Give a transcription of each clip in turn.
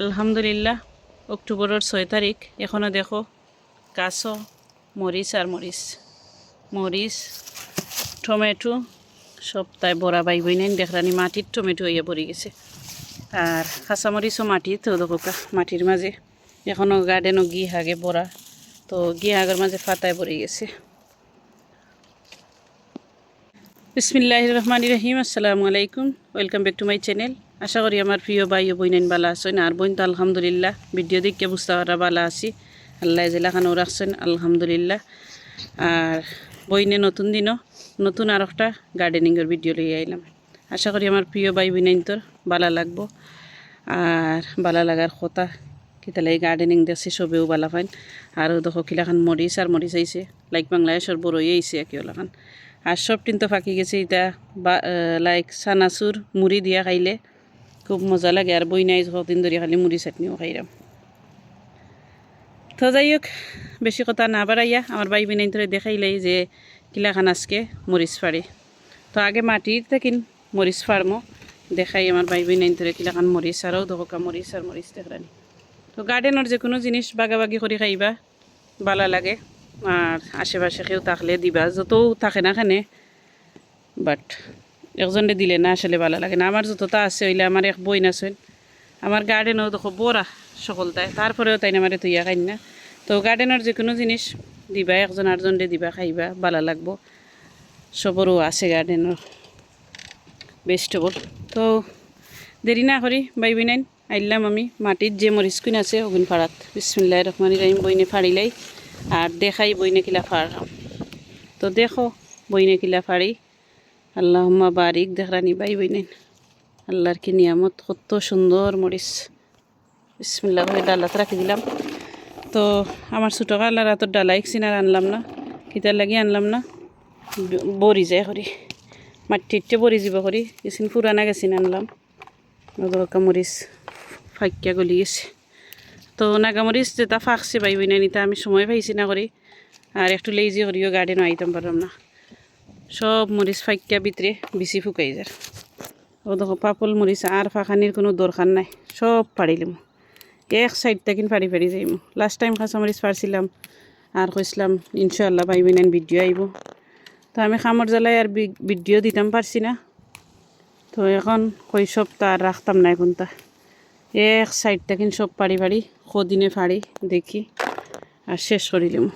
আলহামদুলিল্লাহ, অক্টোবরের ছয় তারিখ। এখনও দেখো, কাঁচো, মরিচ আর মরিচ। মরিচ, টমেটো সপ্তাহে বড়া বাই বই নাই দেখরানি মাটির টমেটো হইয়া পড়ে গেছে। আর কাঁচামরিচও মাটির তো দেখো মাটির মাঝে। এখনও গার্ডেনও গি হাগে বড়া। তো গি হাগের মাঝে ফাতায় পড়ে গেছে। বিসমিল্লাহ রহমান রহিম। আসসালামু আলাইকুম। Welcome back to my channel. আশা করি আমার প্রিয় ভাই ও বইনাইন বালা আছেন। আর বইন তো আলহামদুলিল্লাহ, ভিডিও দেখে বুঝতে পারা বালা আছি। আল্লাহ জেলাখানেও রাখছেন, আলহামদুলিল্লাহ। আর বইনে নতুন দিনও, নতুন আর একটা গার্ডেনিংয়ের ভিডিও লই আইলাম। আশা করি আমার প্রিয় ভাই বইনাইন তোর বালা লাগবো। আর বালা লাগার কথা কিতালে গার্ডেনিং দেখছি সবেও বালা পাইন। আর দেখো কিলাখান মরিচ আর মরিচ আইছে, লাইক বাংলাদেশের বড়ই আইছে একে ওলাখান। আর সব টিন তো ফাঁকি গেছে এটা বা লাইক চানাচুর, মুড়ি দিয়া খাইলে। খুব মজা লাগে আর বই নাই দিন ধরে খালি মুড়ি চাটনিও খাইলাম তো যাই হোক বেশি কথা না বাড়াইয়া আমার বাই বিনাই ধরে দেখাইলেই যে কিলাখান আজকে মরিচ ফাড়ি তো আগে মাটির থাকিন মরিচ ফার্মও দেখাই আমার বাই বিনাই ধরে কিলাখান মরিচ আরও দহকা মরিচ আর মরিচ দেখানি তো গার্ডেনের যে কোনো জিনিস বাগাবাগি করে খাইবা ভালো লাগে। আর আশেপাশে কেউ থাকলে দিবা, যতও থাকে না খানে। বাট একজনে দিলে না আসলে ভালো লাগে না। আমার যতটা আছে হইলে আমার এক বই নাচেন আমার গার্ডেনও দেখো বড়া সকলটাই তারপরেও তাই আমার তুইয়া খাই না। তো গার্ডেনের যে কোনো জিনিস দিবা, একজন আরেকজনরে দিবা, খাইবা, ভালো লাগবো। সবরও আছে গার্ডেনের ভেজিটেবল তো দেরি না করি, বাই বিনাইন আইলাম আমি মাটির যে মরিচ কুইন আছে, ওগুন ফাড়াত। বিসমিল্লাহ রহমান রাহিম, বইনে ফাড়িলাই আর দেখাই বইনে কিলা ফাড়াম। তো দেখো বইনে কিলা ফাড়ি। আল্লাহম্মা বারিক দেখরানি বাই বইনেন আল্লাহর কি নিয়ামত, কত সুন্দর মরিচ। বিসমিল্লা করে ডালাত রাখি দিলাম। তো আমার ছোটো কালার এত ডালা একদিন আর আনলাম না, কিতার লাগি আনলাম না। বরি যায় করি। মাটিতে বরি যাব করি। এসিন পুরানা গেছিন আনলাম। দরকার মরিচ ফাইকিয়া গলি গেছে। তো নাগামরিচ যেটা ফাঁকছে পাইবি না নিতা আমি সময় পাইছি না করি। আর একটু লেজি করিও গার্ডেনও আইতাম পারলাম না। সব মরিচ ফাইকিয়া ভিতরে বেশি ফুকাই যায়। ও দেখো, পাপল মরিচ আর ফাঁকানির কোনো দরকার নাই। সব পাড়িলাম এক সাইড থেকে ফাড়ি ফাড়ি যাইম। লাস্ট টাইম কাঁচা মরিচ পারছিলাম আর কইসলাম ইনশাল্লাহ পাইবি না ভিডিও আইব। তো আমি খামর জ্বালাই আর ভিডিও দিতাম, পারছি না। তো এখন কই সব তার রাখতাম না এখন তা। এক সাইড থেকে সব পাড়ি পাড়ি, কদিনে ফাড়ি দেখি আর শেষ করিলাম।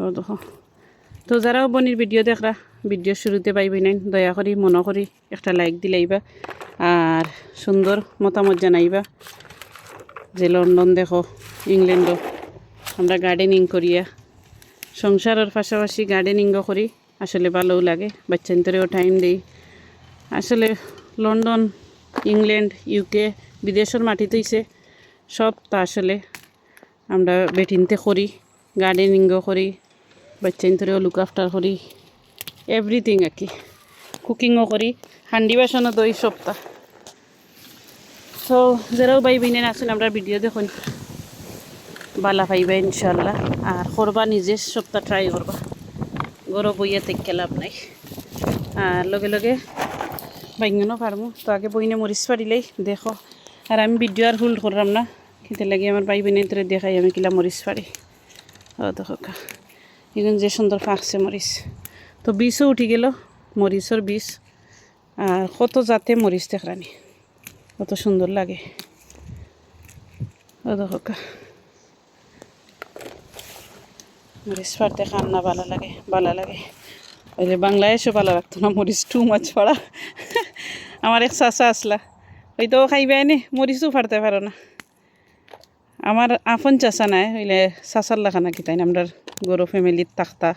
ও দেখো। তো যারাও বনির ভিডিও দেখরা ভিডিও শুরুতে পাইবি নাই, দয়া করি মনে করি একটা লাইক দিলাইবা আর সুন্দর মতামত জানাইবা যে লন্ডন দেখো ইংল্যান্ডও আমরা গার্ডেনিং করিয়া সংসারের পাশাপাশি গার্ডেনিংও করি, আসলে ভালোও লাগে, বাচ্চান্তরেও টাইম দিই। আসলে লন্ডন ইংল্যান্ড ইউকে বিদেশের মাটি তৈছে সব তা আসলে আমরা বেটিনতে করি গার্ডেনিংও করি বাচ্চান্তরেও লুক আফটার করি এভরিথিং আর কি কুকিংও করি হান্ডি বাসনও দই সপ্তাহ। তো যারাও বাই বিনেন আছেন আমরা ভিডিও দেখুন। বালা পাইবা ইনশাল্লাহ আর করবা নিজে সপ্তাহ ট্রাই করবা গরম বইয়া থেকে লাভ নাই। আর লগে লগে বাইঙ্গনও পারব তো আগে বইনে মরিচ পারিলেই দেখো। আর আমি ভিডিও আর হুল্ড করলাম না। কিন্তু লাগে আমার বোনের ধরে দেখাই আমি কিলা মরিচ পারি ও দেখো এখন যে সুন্দর ফাঁকছে মরিচ। তো বিষও উঠি গেল মরিচর বিষ আর কত জাতে মরিচ দেখরানি কত সুন্দর লাগে। মরিচ পাড়তে কান্না ভালো লাগে ভালো লাগে। ওই বাংলাদেশও ভালো লাগতো না, মরিচ টু মাছ পাড়া। আমার এক চাচা আসলা। ওই তো খাইবে এনে মরিচও ফাড়তে পারো না। আমার আপন চাচা নাই, হইলে চাচার লাখা নাকি তাই না আমরা গরু ফ্যামিলির তাকতা।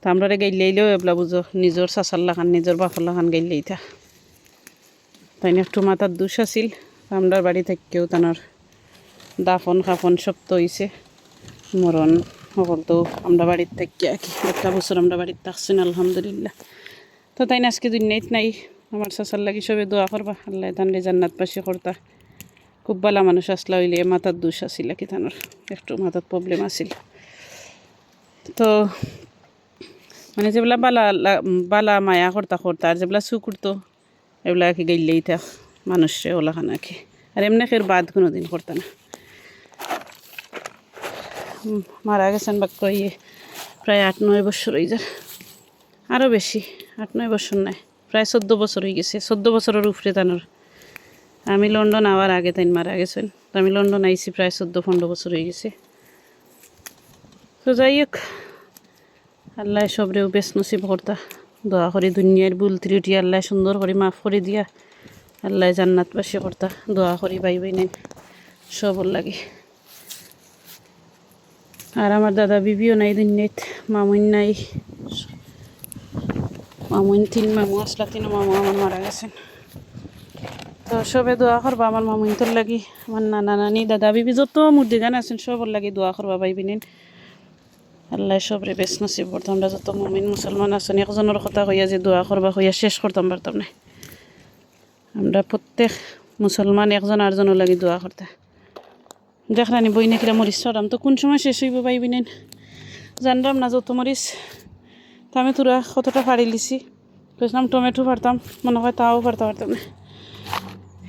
তো আমরা গাইলেইলেও এবলা বুঝো, নিজের চাচার লাখান নিজের বাপর লাখান গাইলেই থা। তাই না, একটু মাথার দুষ আছিল আমরা বাড়ি থেকেও তানোর দাফন খাফন সব তো হইছে। মরণ সকল তো আমরা বাড়ির থেকে একটা বছর আমরা বাড়ির থাকছেন আলহামদুলিল্লাহ। তো তাই না, আজকে দুনিয়াত নাই, আমার চাচার লাগি সবে দোয়া করবা, আল্লাহ তানলে জান্নাত পাশে করতা। খুব ভালো মানুষ আসলা হইলে মাথার দোষ আছিল কি তানোর, একটু মাথার প্রবলেম আছিল। তো মানে যেগুলা বালা বালা মায়া করতা করতা, আর যেগুলা চু করতো এগুলা কি গাইলেই থাক মানুষে ওলা খানা কি। আর এমনি খের বাদ কোনো দিন করতে না। মারা গেছেন বা কই, প্রায় আট, নয় বছর হয়ে যায় আরও বেশি, আট, নয় বছর নাই, প্রায় চোদ্দ বছর হয়ে গেছে, চোদ্দ বছরের উপরে তানোর। আমি লন্ডন আবার আগে তাই মারা গেছেন আমি লন্ডন আইসি প্রায় চোদ্দ পনেরো বছর হয়ে গেছে। তো যাই হোক, আল্লাহ সবরেও বেশ নসিব কর্তা। দোয়া করি দুনিয়ার ভুল ত্রুটি আল্লাহ সুন্দর করে মাফ করে দিয়া আল্লাহ জান্নাতবাসী কর্তা। দোয়া করি বাই বাই নেন সবর লাগে। আর আমার দাদা বিবিও নাই দুনিয়াত, মামুন নাই। মামুন তিন মামু, আসলা তিন মামু, আমার মারা গেছেন। তো সবে দোয়া করবা আমার মামুন তোর লাগি, আমার নানা নানি, দাদা বিবি যত মুর্দি গান আছেন সবর লাগি দোয়া করবা বাই বিনেন। আল্লাহ সবরে বেশ নসিব করতাম, আমরা যত মমিন মুসলমান আছেন, একজনের কথা কইয়া যে দোয়া করবা কইয়া শেষ করতাম পারতাম না। আমরা প্রত্যেক মুসলমান একজন আরজনের লাগি দোয়া করতে। দেখলানি বই নাকিরা মরিচ সরাম তো কোন সময় শেষ হইব পাইবি নেন জানলাম না যত মরিচ। তো আমি তোরা কতটা ফাড়ি লিছি? কইছিলাম টমেটো পারতাম মনে হয় তাও পারতে পারতাম না।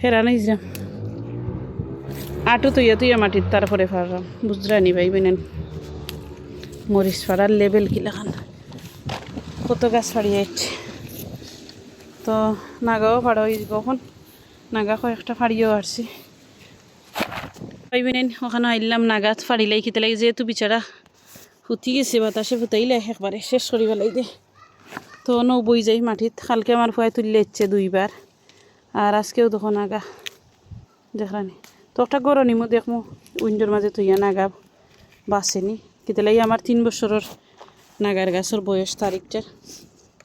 হেরা নাই যাম আটো তুইয়া তুইয়া মাটির তারপরে ফাড়লাম বুঝরানি পাইবি নেন মরিচ ফাড়ার লেভেল কিলাখান কত গাছ ফাড়িয়ে যাচ্ছে তো নাগাও ফাড়া হয়ে এখন নাগা কয়েকটা ফাড়িয়েও আসছি পাইবেন ওখানে আইলাম নাগাত ফাড়িলাই খেতে লাগে, যেহেতু বিচারা ফুটি গেছে, বাতাসে ফুটাইলে একবারে। শেষ করি পেলাই দে তো নৌ বই যাই মাটিত। কালকে আমার ফুয়াই তুললে ইচ্ছে দুইবার। আর আজকেও তখন নাগা। দেখলানি তো একটা গরনিমো দেখমো, উইন্ডোর মাঝে তুইয়া নাগা বাঁচেনি কেতে লাগে আমার তিন বছরের নাগার গাছের বয়স তারিখটার।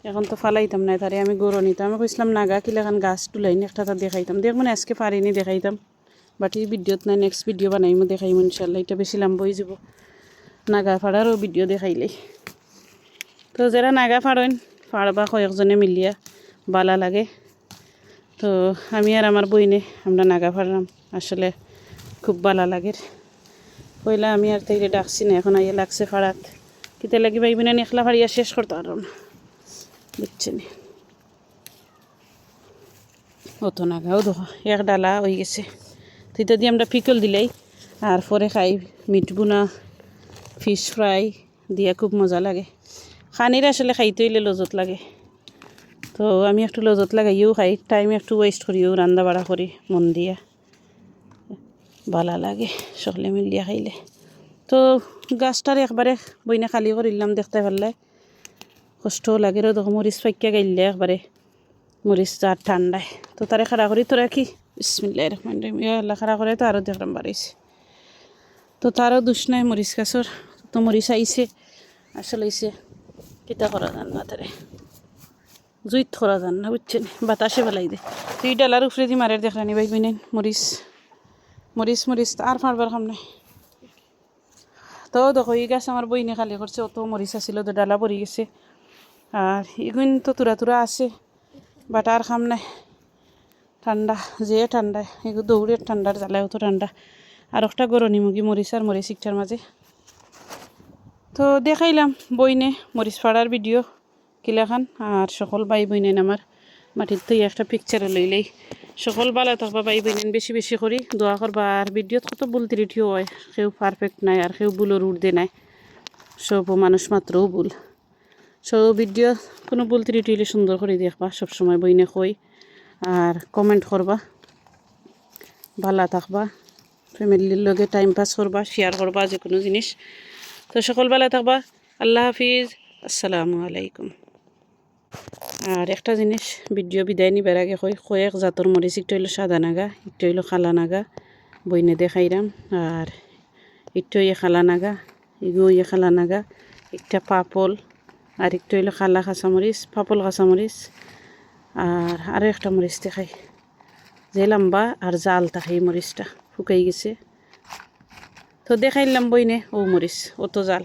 এখন তো ফালাইতাম না তারে, আমি গরু নিতাম আমি কইছিলাম, নাগা কিলাখান গাছ তুলাইনি একটা তা দেখাইতাম। দেখ মানে আজকে পারিনি, দেখাইতাম। বাট এই ভিডিওত নাই নেক্সট ভিডিও বানাইমো, দেখাইমো ইনশাল্লাহ এটা বেশি লাম্ব হয়ে যাব। নাগা ফাড়ারও ভিডিও দেখাইলেই। তো যারা নাগা ফাড়েন, ফাড়বা কয়েকজনে মিলিয়া, বালা লাগে। তো আমি আর আমার বইনে আমরা নাগা ফাড়লাম আসলে খুব বালা লাগে। পয়লা আমি আর তাইলে ডাকছি না, এখন আইয়া লাগছে ফাড়াত কিতে লাগি পাইবি না একলা ফাড়িয়া শেষ করতে পারো না। বুঝছেন? অত নাগাও দেখো এক ডালা হয়ে গেছে। তুইটা দিয়ে আমরা পিকল দিলাই, আর পরে খাই মিট বুনা ফিশ ফ্রাই, দিয়া খুব মজা লাগে। খানির আসলে খাইতে লজত লাগে। তো আমি একটু লজত লাগাইও, খাই। টাইম একটু ওয়েস্ট করিও, রান্না বাড়া করি, মন দিয়া। ভালা লাগে, সকলে মিলিয়া খাইলে। তো গাছটার একবারে বইনা খালি করিলাম দেখতে পারলে কষ্টও লাগে রে দেখো মরিচ ফাইকা গাইলে একবারে মরিচ যার ঠান্ডায় তো তারে খাড়া করি তোরা কি বিসমিল্লাহ রহমান রহিম আল্লাহ খাড়া করে তো আরও দেখলাম বাড়াইছে তো তারও দুষ নাই মরিচ গাছর তো মরিচ আইছে আসলে আইছে কিতা করা যান না তারে জুইত করা যান না, বুঝছেন? বাতাসে বেলাই দে। তুই ডালার উপরে দি মারের দেখলানি ভাই বিনেন, মরিচ। মরিচ মরিচ আর ফাড়বার খাম নাই। তো দেখো, এই গাছ আমার বইনে খালি করছে, অত মরিচ আছিল, তো ডালা পড়ি গেছে। আর এগুন তো তুরা তুরা আছে, বাট আর খাম নাই। ঠান্ডা, যে ঠান্ডা এগুলো দৌড়ের ঠান্ডার জ্বালায় তো ঠান্ডা। আর একটা গরনি মুগি, মরিচ আর মরিচ ইকটার মাঝে। তো দেখাইলাম বইনে মরিচ ফাড়ার ভিডিও। কিলাখান আর সকল বাই বইনেন আমার মাটির তো একটা পিকচারে লইলেই। সকল বালা থাকবা বাই বইনেন বেশি বেশি করি, দোয়া করবা। আর ভিডিওত কত ভুল ত্রিটিও হয়। সেও পারফেক্ট নাই আর সেও ভুলের উর্দে নাই। সব মানুষ মাত্রও ভুল। সো ভিডিও কোনো ভুল ত্রুটি হলে সুন্দর করে দেখবা, সবসময় বইনে কই। আর কমেন্ট করবা। ভালো থাকবা। ফ্যামিলির লগে টাইম পাস করবা শেয়ার করবা যে কোনো জিনিস। তো সকল ভালো থাকবা। আল্লাহ হাফিজ। আসসালামু আলাইকুম। আর একটা জিনিস, ভিডিও বিদায় নিবার আগে কই কয়েক জাতর মরিচ একটু হইল সাদা নাগা, একটু হইল খালা নাগা, বইনে দেখাইরাম আর একটু ইয়ে খালা নাগা এগো ইয়ে খালা নাগা, একটা পাপল, আর একটু হইল খালা কাঁচামরিচ পাপল কাঁচামরিচ আর আরও একটা মরিচ দেখাই। যে লম্বা আর জাল থাকে এই মরিচটা শুকাই গেছে। তো দেখাইলাম বইনে ও মরিচ অত জাল।